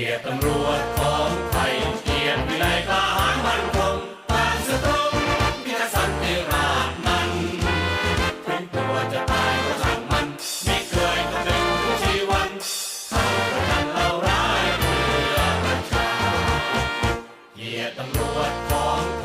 กียรติตำรวจของไทยเกียรติวิไทหารมันคงตานสตรงมีตรสันติราชนั้นถึงตัวจะตายก็ช่างมันไม่เคยคำนึงถึงชีวันเขาประทันเราร้ายเพื่อประชาเกียรติตำรวจของ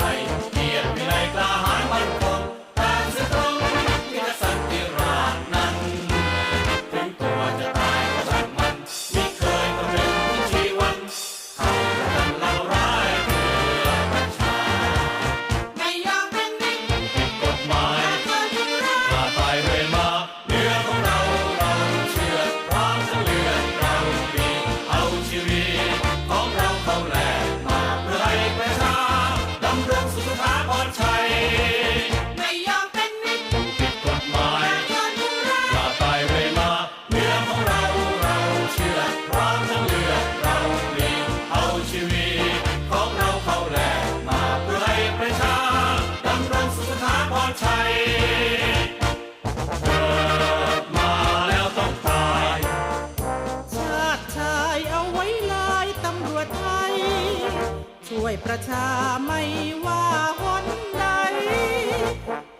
วยประชาไม่ว่าหนใด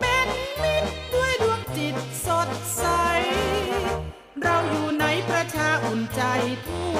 เป็นมิตรด้วยดวงจิตสดใส เราอยู่ในประชาอุ่นใจทั่ว